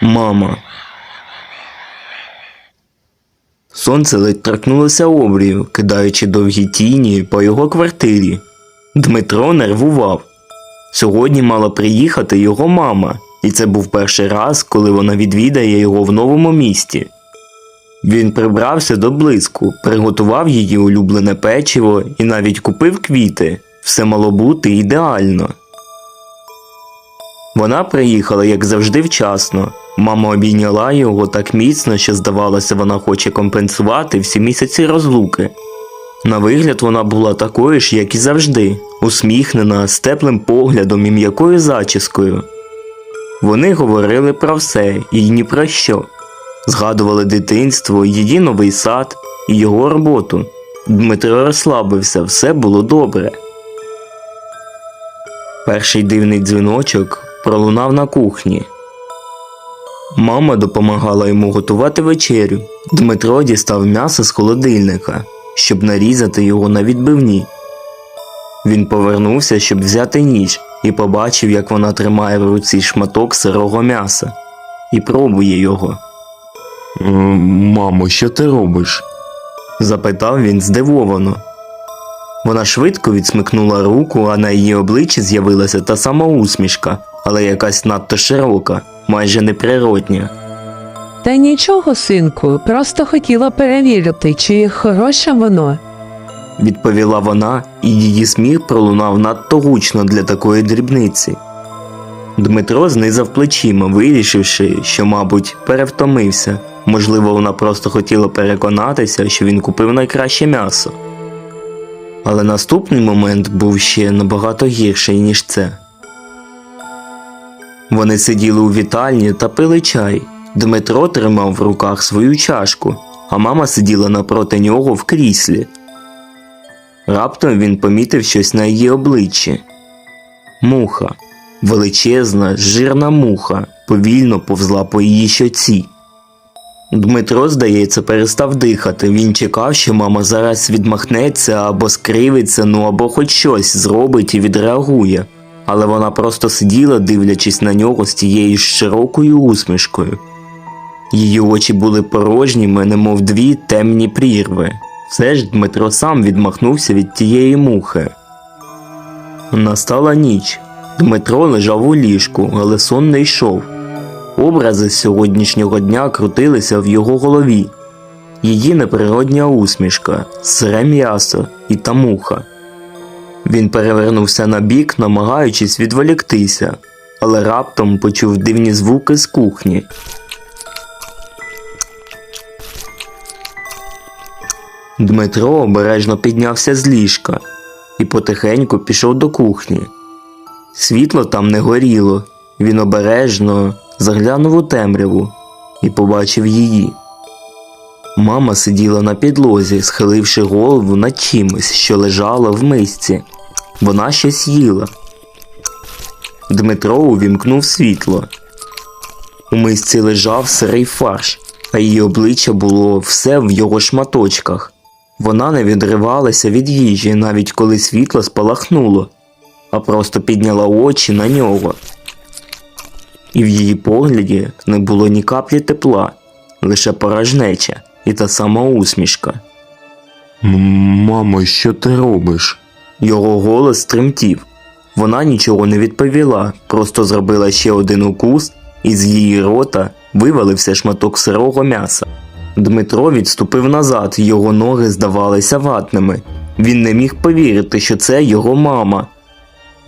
Мама. Сонце ледь торкнулося обрію, кидаючи довгі тіні по його квартирі. Дмитро нервував. Сьогодні мала приїхати його мама, і це був перший раз, коли вона відвідає його в новому місті. Він прибрався до блиску, приготував її улюблене печиво і навіть купив квіти. Все мало бути ідеально. Вона приїхала, як завжди, вчасно. Мама обійняла його так міцно, що здавалося, вона хоче компенсувати всі місяці розлуки. На вигляд вона була такою ж, як і завжди, усміхнена, з теплим поглядом і м'якою зачіскою. Вони говорили про все і ні про що. Згадували дитинство, її новий сад і його роботу. Дмитро розслабився, все було добре. Перший дивний дзвіночок пролунав на кухні. Мама допомагала йому готувати вечерю. Дмитро дістав м'ясо з холодильника, щоб нарізати його на відбивні. Він повернувся, щоб взяти ніж, і побачив, як вона тримає в руці шматок сирого м'яса і пробує його. Е, Мамо, що ти робиш? запитав він здивовано. Вона швидко відсмикнула руку, а на її обличчі з'явилася та сама усмішка, але якась надто широка, майже неприродня. Та нічого, синку, просто хотіла перевірити, чи хороше воно. відповіла вона, і її сміх пролунав надто гучно для такої дрібниці. Дмитро знизав плечима, вирішивши, що, мабуть, перевтомився. Можливо, вона просто хотіла переконатися, що він купив найкраще м'ясо. Але наступний момент був ще набагато гірший, ніж це. Вони сиділи у вітальні та пили чай. Дмитро тримав в руках свою чашку, а мама сиділа напроти нього в кріслі. Раптом він помітив щось на її обличчі. Муха, величезна, жирна муха, повільно повзла по її щоці. Дмитро, здається, перестав дихати. Він чекав, що мама зараз відмахнеться або скривиться, ну або хоч щось зробить і відреагує. Але вона просто сиділа, дивлячись на нього з тією широкою усмішкою. Її очі були порожніми, немов дві темні прірви. Все ж Дмитро сам відмахнувся від тієї мухи. Настала ніч. Дмитро лежав у ліжку, але сон не йшов. Образи сьогоднішнього дня крутилися в його голові. Її неприродня усмішка, сире м'ясо і та муха. Він перевернувся на бік, намагаючись відволіктися, але раптом почув дивні звуки з кухні. Дмитро обережно піднявся з ліжка і потихеньку пішов до кухні. Світло там не горіло, він обережно заглянув у темряву і побачив її. Мама сиділа на підлозі, схиливши голову над чимось, що лежало в мисці. Вона щось їла. Дмитро увімкнув світло. У мисці лежав сирий фарш, а її обличчя було все в його шматочках. Вона не відривалася від їжі, навіть коли світло спалахнуло, а просто підняла очі на нього. І в її погляді не було ні каплі тепла, лише порожнеча і та сама усмішка. Мамо, що ти робиш? Його голос тремтів. Вона нічого не відповіла, просто зробила ще один укус, і з її рота вивалився шматок сирого м'яса. Дмитро відступив назад, його ноги здавалися ватними. Він не міг повірити, що це його мама.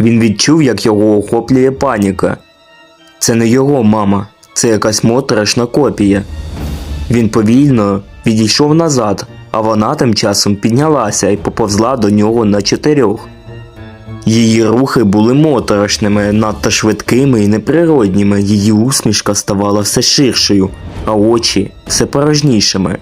Він відчув, як його охоплює паніка. Це не його мама, це якась моторошна копія. Він повільно відійшов назад, а вона тим часом піднялася і поповзла до нього на чотирьох. Її рухи були моторошними, надто швидкими і неприродніми, її усмішка ставала все ширшою, а очі все порожнішими.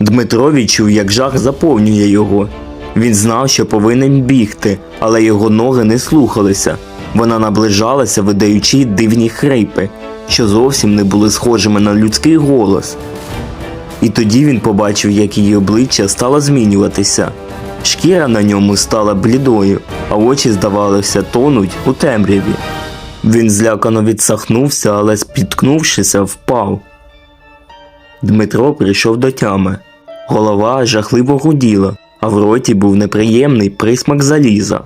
Дмитро відчув, як жах заповнює його. Він знав, що повинен бігти, але його ноги не слухалися. Вона наближалася, видаючи дивні хрипи, що зовсім не були схожими на людський голос. І тоді він побачив, як її обличчя стало змінюватися. Шкіра на ньому стала блідою, а очі, здавалося, тонуть у темряві. Він злякано відсахнувся, але спіткнувшися, впав. Дмитро прийшов до тями. Голова жахливо гуділа, а в роті був неприємний присмак заліза.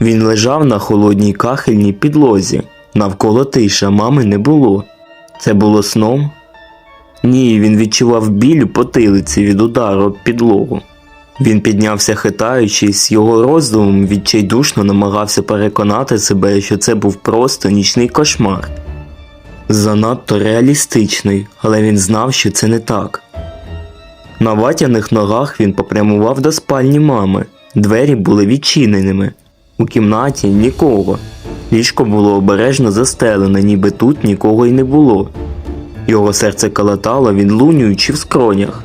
Він лежав на холодній кахельній підлозі. Навколо тиша мами не було. Це було сном? Ні, він відчував біль у потилиці від удару об підлогу. Він піднявся хитаючись, його розум відчайдушно намагався переконати себе, що це був просто нічний кошмар. Занадто реалістичний, але він знав, що це не так. На ватяних ногах він попрямував до спальні мами. Двері були відчиненими. У кімнаті нікого. Ліжко було обережно застелене, ніби тут нікого й не було. Його серце калатало, він лунюючи в скронях.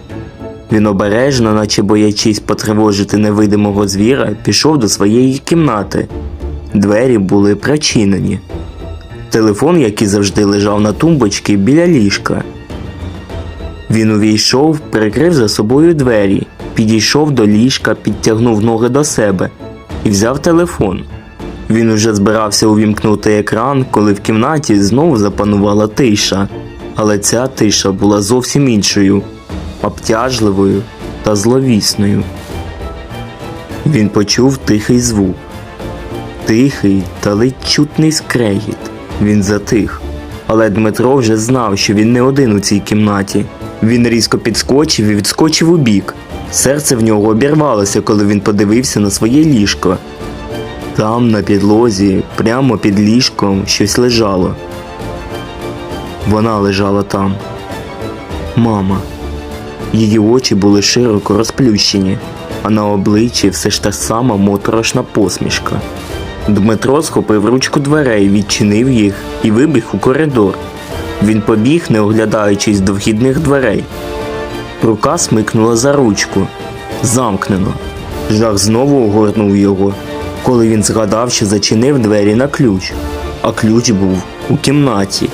Він обережно, наче боячись потривожити невидимого звіра, пішов до своєї кімнати. Двері були причинені. Телефон, як і завжди, лежав на тумбочці біля ліжка. Він увійшов, прикрив за собою двері, підійшов до ліжка, підтягнув ноги до себе і взяв телефон. Він уже збирався увімкнути екран, коли в кімнаті знову запанувала тиша, але ця тиша була зовсім іншою, обтяжливою та зловісною. Він почув тихий звук, тихий та ледь чутний скрегіт. Він затих. Але Дмитро вже знав, що він не один у цій кімнаті. Він різко підскочив і відскочив у бік. Серце в нього обірвалося, коли він подивився на своє ліжко. Там, на підлозі, прямо під ліжком, щось лежало. Вона лежала там. Мама. Її очі були широко розплющені, а на обличчі все ж та сама моторошна посмішка. Дмитро схопив ручку дверей, відчинив їх і вибіг у коридор. Він побіг, не оглядаючись до вхідних дверей. Рука смикнула за ручку. Замкнено. Жах знову огорнув його, коли він згадав, що зачинив двері на ключ, а ключ був у кімнаті.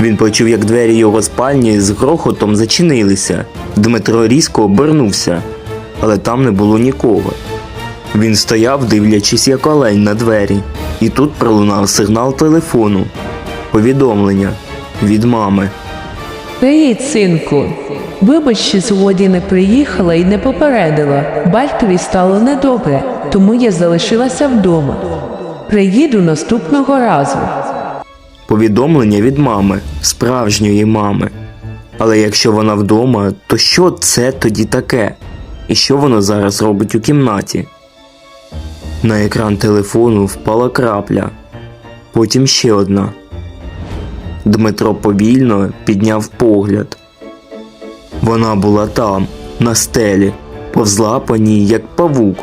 Він почув, як двері його спальні з грохотом зачинилися. Дмитро різко обернувся, але там не було нікого. Він стояв, дивлячись як олень на двері, і тут пролунав сигнал телефону. Повідомлення від мами. Привіт, синку. Вибач, сьогодні не приїхала і не попередила. Батькові стало недобре, тому я залишилася вдома. Приїду наступного разу. Повідомлення від мами, справжньої мами. Але якщо вона вдома, то що це тоді таке? І що воно зараз робить у кімнаті? На екран телефону впала крапля, потім ще одна. Дмитро повільно підняв погляд. Вона була там, на стелі, повзла по ній, як павук.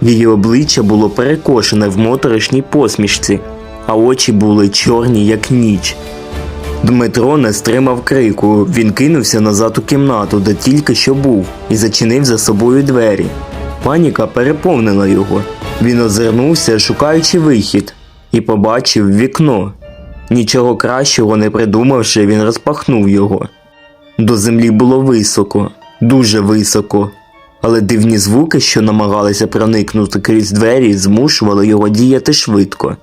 Її обличчя було перекошене в моторошній посмішці, а очі були чорні, як ніч. Дмитро не стримав крику, він кинувся назад у кімнату, де тільки що був, і зачинив за собою двері. Паніка переповнила його. Він озирнувся, шукаючи вихід, і побачив вікно. Нічого кращого не придумавши, він розпахнув його. До землі було високо, дуже високо, але дивні звуки, що намагалися проникнути крізь двері, змушували його діяти швидко.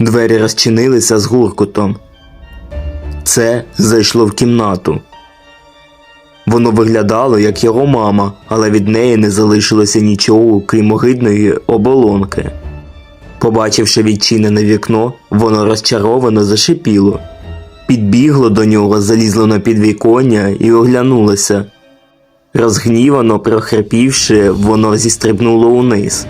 Двері розчинилися з гуркотом. Це зайшло в кімнату. Воно виглядало як його мама, але від неї не залишилося нічого, крім огидної оболонки. Побачивши відчинене вікно, воно розчаровано зашипіло. Підбігло до нього, залізло на підвіконня і оглянулося. Розгнівано прохрипівши, воно зістрибнуло униз.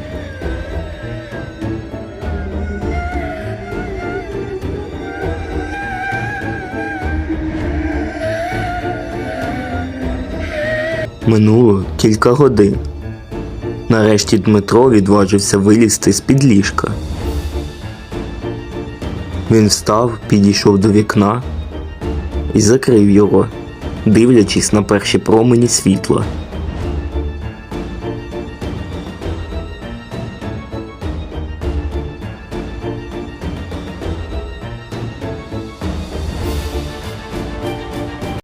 Минуло кілька годин. Нарешті Дмитро відважився вилізти з-під ліжка. Він встав, підійшов до вікна і закрив його, дивлячись на перші промені світла.